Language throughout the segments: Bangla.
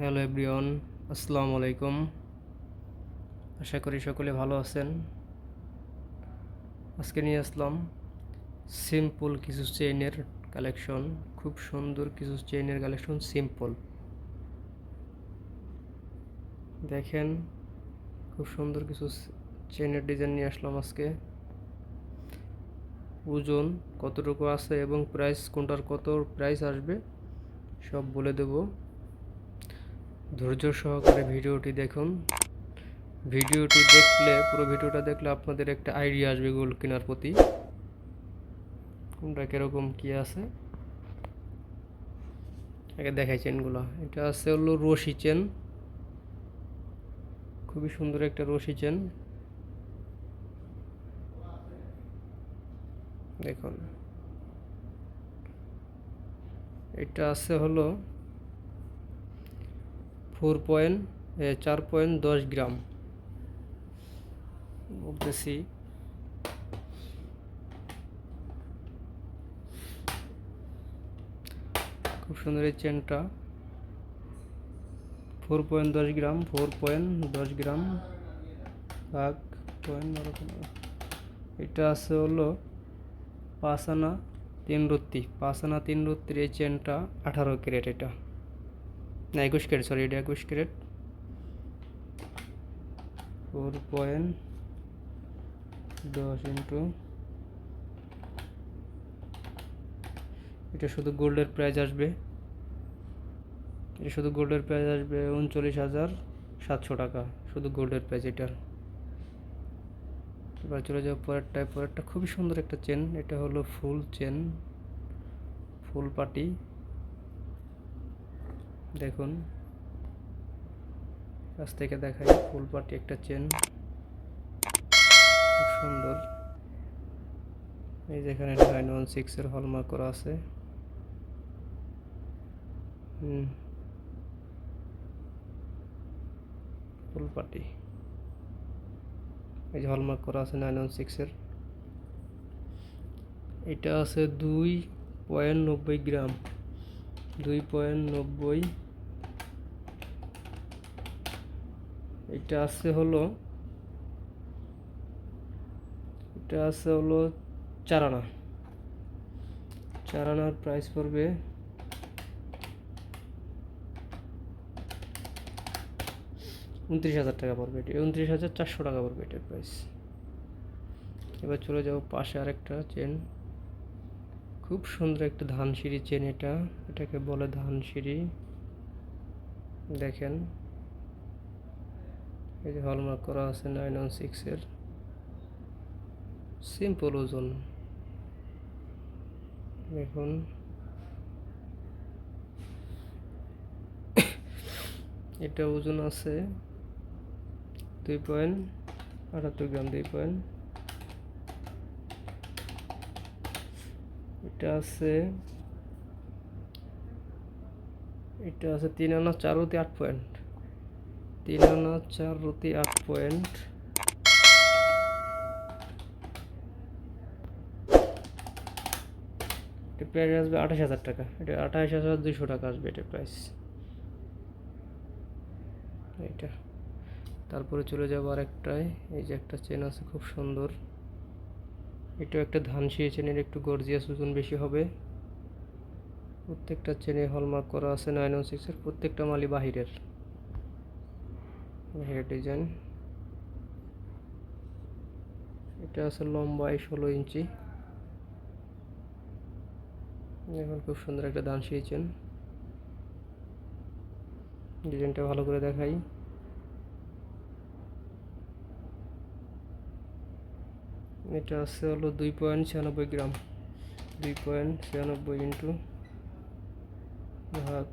হ্যালো এভরিওয়ান, আসসালামু আলাইকুম। আশা করি সকলে ভালো আছেন। আজকে নিয়ে আসলাম সিম্পল কিছু চেইনের কালেকশন খুব সুন্দর কিছু চেইনের কালেকশন সিম্পল দেখেন, খুব সুন্দর কিছু চেইনের ডিজাইন নিয়ে আসলাম আজকে। ওজন কতটুকু আছে এবং প্রাইস কোনটার কত প্রাইস আসবে, সব বলে দেবো। ধৈর্য সহকারে ভিডিওটি দেখুন। ভিডিওটি দেখলে, পুরো ভিডিওটা দেখলে আপনাদের একটা আইডিয়া আসবে গোল্ড কেনার প্রতি। কোনটা কীরকম কী আছে? আগে দেখাই চেনগুলো এটা আছে হলো রশি চেন খুবই সুন্দর একটা রশি চেন দেখুন। এটা আছে হলো ফোর পয়েন্ট চার পয়েন্ট দশ গ্রাম। বলতেছি। খুব সুন্দর এই চেনটা। ফোর পয়েন্ট দশ গ্রাম, ফোর পয়েন্ট দশ গ্রাম ভাগ পয়েন্ট এটা আছে হলো পাঁচ আনা তিন রত্তি। পাঁচ আনা তিন রত্তির এই চেনটা আঠারো ক্যারেট এটা। না, একুশ ক্যারেট সরি এটা একুশ ক্যারেট। ফোর পয়েন্ট দশ ইন্টু এটা শুধু গোল্ডের প্রাইস আসবে। এটা শুধু গোল্ডের প্রাইস আসবে উনচল্লিশ হাজার সাতশো টাকা, শুধু গোল্ডের প্রাইস এটার এবার চলে যাও পরেরটায়, পরেরটা খুবই সুন্দর একটা চেন এটা হলো ফুল চেন ফুল পাটি। দেখুন। কাছ থেকে দেখাই, ফুল পাটি একটা চেন। খুব সুন্দর। এই যেখানে নাইন ওয়ান সিক্সের হলমার্ক করা আছে। হুম। ফুল পাটি। এই যে হলমার্ক করা আছে নাইন ওয়ান সিক্সের এটা আছে দুই পয়েন্ট নব্বই গ্রাম। দুই পয়েন্ট নব্বই এটা আছে হলো, এটা আছে হলো চার আনা চার আনার প্রাইস পড়বে উনত্রিশ হাজার টাকা পড়বে এটা। উনত্রিশ হাজার চারশো টাকা পড়বে এটার প্রাইস এবার চলে যাব পাশে আরেকটা চেন খুব সুন্দর একটা ধান সিঁড়ি চেন এটা। এটাকে বলে ধান সিঁড়ি দেখেন। এই যে হলমার্ক করা আছে নাইন ওয়ান সিক্সের সিম্পল ওজন। দেখুন। এটা ওজন আছে দুই পয়েন্ট, আটাত্তর গ্রাম দুই পয়েন্ট। এটা আছে এটা আছে তিন আনা চার আট পয়েন্ট। তিন আনা চার রতি আট পয়েন্ট। এটা প্রাইস আসবে আঠাশ হাজার টাকা। এটা আঠাশ হাজার দুশো টাকা আসবে এটা প্রাইস এটা তারপরে চলে যাব আরেকটায়। এই যে একটা চেন আছে খুব সুন্দর। এটাও একটা ধান শিয়ে চেনের একটু গর্জিয়াস ওজন বেশি হবে। প্রত্যেকটা চেনে হলমার্ক করা আছে নাইন সিক্সের প্রত্যেকটা মালই বাহিরের। ডিজাইন। এটা আছে লম্বায় ষোলো ইঞ্চি। এখন খুব সুন্দর একটা ধান শিয়েছেন ডিজাইনটা ভালো করে দেখাই। এটা আছে হলো দুই পয়েন্ট ছিয়ানব্বই গ্রাম। দুই পয়েন্ট ছিয়ানব্বই ইন্টু ভাগ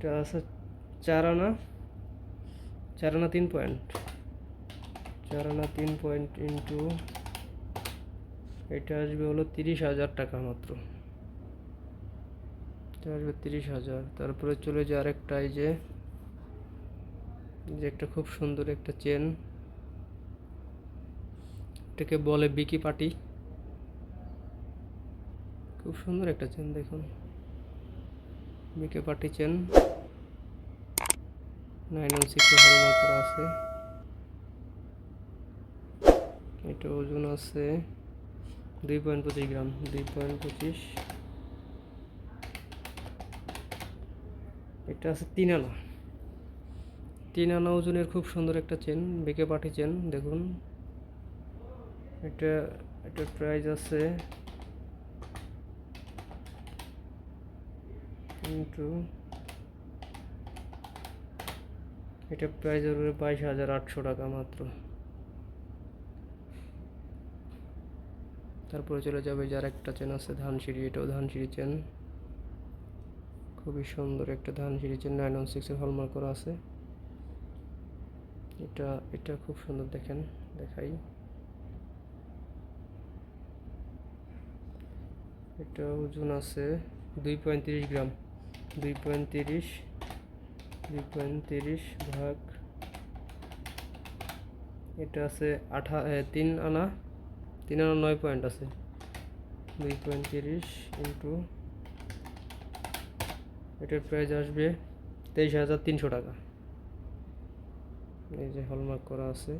এটা আছে চার আনা চার আনা তিন পয়েন্ট চার আনা তিন পয়েন্ট ইন্টু এটা আসবে হলো তিরিশ হাজার টাকা মাত্র। এটা আসবে তিরিশ হাজার। তারপরে চলে যায় আরেকটা, এই যে যে একটা খুব সুন্দর একটা চেন এটাকে বলে বিকি পাটি। খুব সুন্দর একটা চেন দেখুন। BK chain? Nine one six hallmark আছে। এটা ওজন আছে দুই পয়েন্ট পঁচিশ গ্রাম, দুই পয়েন্ট পঁচিশ। এটা আছে তিন আনা তিন আনা ওজনের খুব সুন্দর একটা চেন, বেঁকে চেন, দেখুন। এটা, এটার প্রাইস আছে ইন্টু এটা প্রাইস হবে বাইশ হাজার আটশো টাকা মাত্র। তারপরে চলে যাবে যার একটা চেন আছে ধানসিঁড়ি, এটাও ধানসিঁড়ি চেন খুবই সুন্দর একটা ধানসিঁড়ি চেন নাইন ওয়ান সিক্সের হলমার্ক করা আছে। এটা এটা খুব সুন্দর দেখেন, দেখাই। এটা ওজন আছে দুই পয়েন্ট তিরিশ গ্রাম। দুই পয়েন্ট তিরিশ, দুই পয়েন্ট তিরিশ ভাগ, এটা আছে আঠা তিন আনা তিন আনা নয় পয়েন্ট আছে। দুই পয়েন্ট তিরিশ ইন্টু, এটার প্রাইস আসবে তেইশ হাজার তিনশো টাকা। এই যে হলমার্ক করা আছে।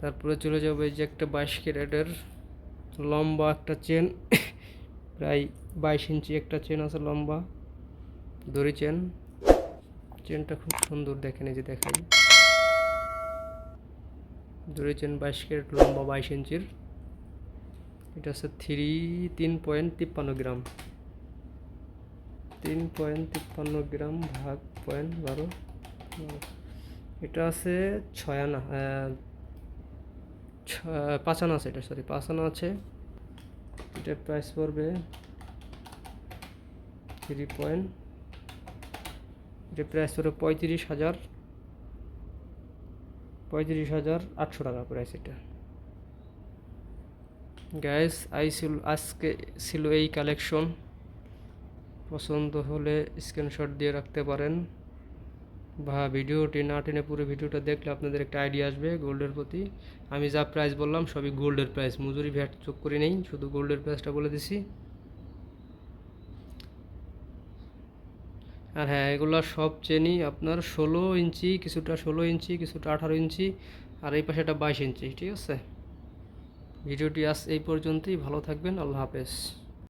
তারপরে চলে যাবে এই যে একটা বাইশ ক্যারেটের লম্বা একটা চেন প্রায় বাইশ ইঞ্চি একটা চেন আছে লম্বা। দড়ি চেন চেনটা খুব সুন্দর দেখেন, এই যে দেখাই দড়ি চেন বাইশ ক্যারেট লম্বা বাইশ ইঞ্চির। এটা হচ্ছে থ্রি, তিন পয়েন্ট তিপ্পান্ন গ্রাম। তিন পয়েন্ট তিপ্পান্ন গ্রাম ভাগ পয়েন্ট বারো। এটা আছে ছয় আনা পাঁচ আনা আছে এটা সরি পাঁচ আনা আছে। এটার প্রাইস পড়বে থ্রি পয়েন্ট এটার প্রাইস পড়বে পঁয়ত্রিশ হাজার পঁয়ত্রিশ হাজার আটশো টাকা প্রাইস এটা। গ্যাস আই ছিল, আজকে ছিল এই কালেকশন পছন্দ হলে স্ক্রিনশট দিয়ে রাখতে পারেন। বা ভিডিওটি না টেনে পুরো ভিডিওটা দেখলে আপনাদের একটা আইডিয়া আসবে গোল্ডের প্রতি। আমি যা প্রাইস বললাম সবই গোল্ডের প্রাইস মজুরি ভ্যাট চোখ করে নেই, শুধু গোল্ডের প্রাইসটা বলে দিছি। আর হ্যাঁ এগুলো সব চেনি আপনার ষোলো ইঞ্চি, কিছুটা ষোলো ইঞ্চি, কিছুটা আঠারো ইঞ্চি, আর এই পাশেটা বাইশ ইঞ্চি, ঠিক আছে? ভিডিওটি আজ এই পর্যন্তই, ভালো থাকবেন, আল্লাহ হাফেজ।